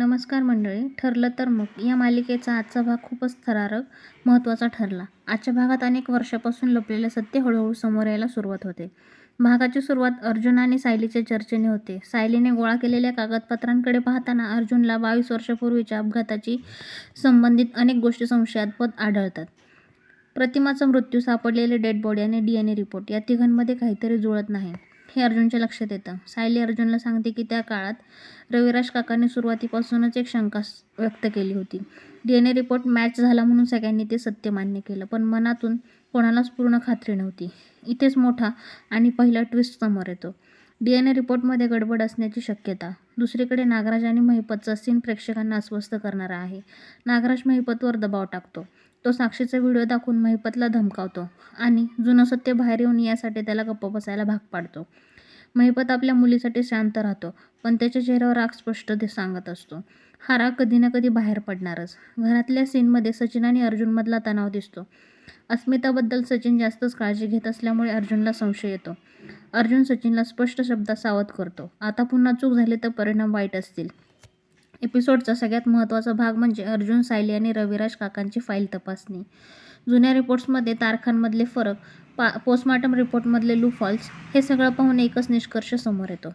नमस्कार मंडळी ठरलं तर मग. या मालिकेचा आजचा भाग खूपच थरारक महत्त्वाचा ठरला. आजच्या भागात अनेक वर्षापासून लपलेले सत्य हळूहळू समोर यायला सुरुवात होते. भागाची सुरुवात अर्जुन आणि सायलीच्या चर्चेने होते. सायलीने गोळा केलेल्या कागदपत्रांकडे पाहताना अर्जुनला बावीस वर्षापूर्वीच्या अपघाताची संबंधित अनेक गोष्टी संशयास्पद आढळतात. प्रतिमाचा मृत्यू सापडलेले डेड बॉडी आणि डी एन ए रिपोर्ट या तिघांमध्ये काहीतरी जुळत नाही. हे अर्जुनच्या लक्षात येतं. सायली अर्जुनला सांगते की त्या काळात रविराज काकांनी सुरुवातीपासूनच एक शंका व्यक्त केली होती. D N A report match झाला म्हणून सगळ्यांनी ते सत्य मान्य केलं पण मनातून कोणालाच पूर्ण खात्री नव्हती. इथेच मोठा आणि पहिला ट्विस्ट समोर येतो. डी एन ए रिपोर्टमध्ये गडबड असण्याची शक्यता. दुसरीकडे नागराज आणि महिपतचा सीन प्रेक्षकांना अस्वस्थ करणारा आहे. नागराज महिपतवर दबाव टाकतो. तो साक्षीचा व्हिडिओ दाखवून महिपतला धमकावतो आणि जुनं सत्य बाहेर येऊन यासाठी त्याला गप्प बसायला भाग पाडतो. महिपत आपल्या मुलीसाठी शांत राहतो पण त्याच्या चेहऱ्यावर राग स्पष्ट ते सांगत असतो. हा राग कधी ना कधी बाहेर पडणारच. घरातल्या सीनमध्ये सचिन आणि अर्जुनमधला तणाव दिसतो. अस्मिताबद्दल सचिन जास्तच काळजी घेत असल्यामुळे अर्जुनला संशय येतो. अर्जुन सचिनला स्पष्ट शब्दात सावध करतो. आता पुन्हा चूक झाली तर परिणाम वाईट असतील. एपिसोडचा सगळ्यात महत्त्वाचा भाग म्हणजे अर्जुन सायली आणि रविराज काकांची फाईल तपासणी. जुन्या रिपोर्ट्समध्ये तारखांमधले फरक पा पोस्टमार्टम रिपोर्टमधले लूफॉल्स हे सगळं पाहून एकच निष्कर्ष समोर येतो.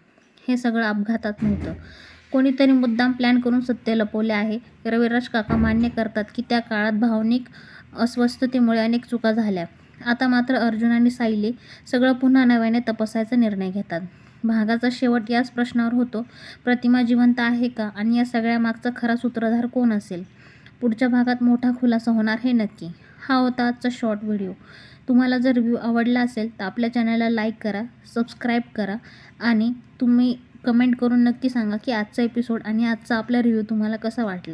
हे सगळं अपघातात नव्हतं. कोणीतरी मुद्दाम प्लॅन करून सत्य लपवले आहे. रविराज काका मान्य करतात की त्या काळात भावनिक अस्वस्थतेमुळे अनेक चुका झाल्या. आता मात्र अर्जुन आणि सायली सगळं पुन्हा नव्याने तपासायचा निर्णय घेतात. भागाचा शेवट याच प्रश्नावर होतो. प्रतिमा जिवंत आहे का? आणि या सगळ्या मागचा खरा सूत्रधार कोण असेल? पुढच्या भागात मोठा खुलासा होणार हे नक्की. हा होता आजचा शॉर्ट व्हिडिओ तुम्हाला जर रिव्ह्यू आवडला असेल तर आपल्या चॅनलला लाईक करा सबस्क्राईब करा आणि तुम्ही कमेंट करून नक्की सांगा की आजचा एपिसोड आणि आजचा आपला रिव्ह्यू तुम्हाला कसा वाटला.